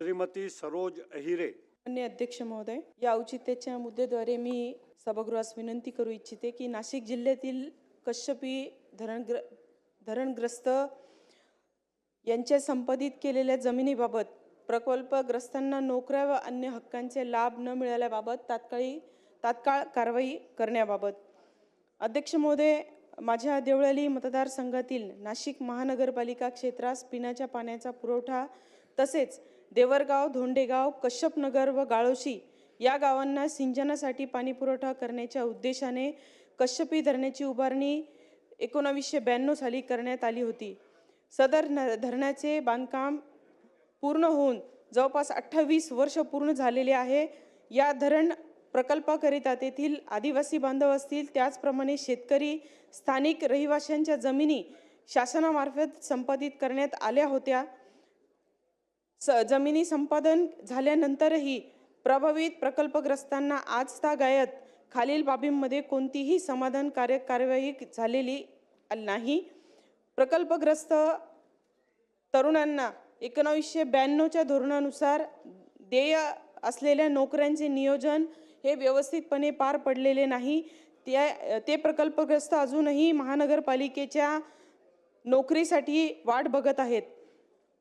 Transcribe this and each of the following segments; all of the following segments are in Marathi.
श्रीमती सरोज अहिरे. मान्य अध्यक्ष महोदय या औचित्याच्या मुद्द्याद्वारे मी सभागृहास विनंती करू इच्छिते की नाशिक जिल्ह्यातील कश्यपी धरणग्र धरणग्रस्त यांच्या संपादित केलेल्या जमिनीबाबत प्रकल्पग्रस्तांना नोकऱ्या व अन्य हक्कांचे लाभ न मिळाल्याबाबत तात्काळी तात्काळ कारवाई करण्याबाबत. अध्यक्ष महोदय माझ्या देवळाली मतदारसंघातील नाशिक महानगरपालिका क्षेत्रास पिण्याच्या पाण्याचा पुरवठा तसेच देवरगाव धोंडेगाव कश्यपनगर व गाळोशी या गावांना सिंचनासाठी पाणीपुरवठा करण्याच्या उद्देशाने कश्यपी धरणाची उभारणी एकोणावीसशे ब्याण्णव साली करण्यात आली होती. सदर न धरणाचे बांधकाम पूर्ण होऊन जवळपास अठ्ठावीस वर्ष पूर्ण झालेले आहे. या धरण प्रकल्पाकरिता तेथील आदिवासी बांधव असतील त्याचप्रमाणे शेतकरी स्थानिक रहिवाशांच्या जमिनी शासनामार्फत संपादित करण्यात आल्या होत्या. स जमिनी संपादन झाल्यानंतरही प्रभावित प्रकल्पग्रस्तांना आज तागायत. खालील बाबींमध्ये कोणतीही समाधानकारक कार्यवाही झालेली नाही. प्रकल्पग्रस्त तरुणांना एकोणावीसशे ब्याण्णवच्या धोरणानुसार देय असलेल्या नोकऱ्यांचे नियोजन हे व्यवस्थितपणे पार पडलेले नाही. त्या ते प्रकल्पग्रस्त अजूनही महानगरपालिकेच्या नोकरीसाठी वाट बघत आहेत.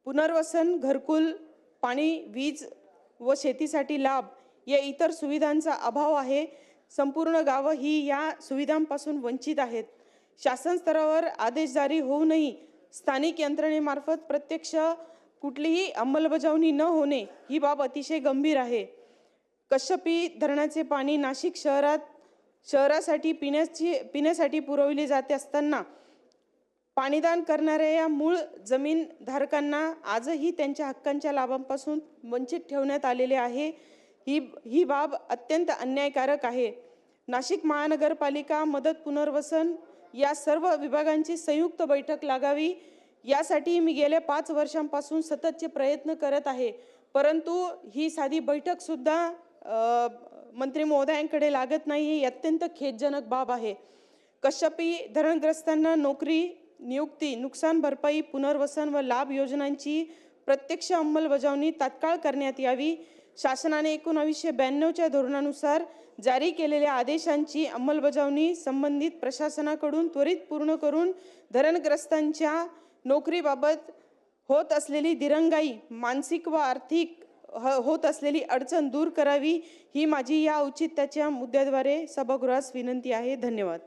पुनर्वसन घरकुल पाणी वीज व शेतीसाठी लाभ या इतर सुविधांचा अभाव आहे. संपूर्ण गावं ही या सुविधांपासून वंचित आहेत. शासन स्तरावर आदेश जारी होऊनही स्थानिक यंत्रणेमार्फत प्रत्यक्ष कुठलीही अंमलबजावणी न होणे ही बाब अतिशय गंभीर आहे. कश्यपी धरणाचे पाणी नाशिक शहरात शहरासाठी पिण्याची पिण्यासाठी पुरवले जाते असताना पाणीदान करणाऱ्या या मूळ जमीन धारकांना आजही त्यांच्या हक्कांच्या लाभांपासून वंचित ठेवण्यात आलेले आहे. ही ही बाब अत्यंत अन्यायकारक आहे. नाशिक महानगरपालिका मदत पुनर्वसन या सर्व विभागांची संयुक्त बैठक लागावी. यासाठी मी गेल्या पाच वर्षांपासून सततचे प्रयत्न करत आहे. परंतु ही साधी बैठकसुद्धा मंत्री महोदयांकडे लागत नाही ही अत्यंत खेदजनक बाब आहे. कश्यपी धरणग्रस्तांना नोकरी नियुक्ती नुकसान भरपाई पुनर्वसन व लाभ योजनांची प्रत्यक्ष अंमलबजावणी तात्काळ करण्यात यावी. शासनाने एकोणावीसशे ब्याण्णवच्या धोरणानुसार जारी केलेल्या आदेशांची अंमलबजावणी संबंधित प्रशासनाकडून त्वरित पूर्ण करून धरणग्रस्तांच्या नोकरीबाबत होत असलेली दिरंगाई मानसिक व आर्थिक ह होत असलेली अडचण दूर करावी ही माझी या औचित्याच्या मुद्द्याद्वारे सभागृहास विनंती आहे. धन्यवाद.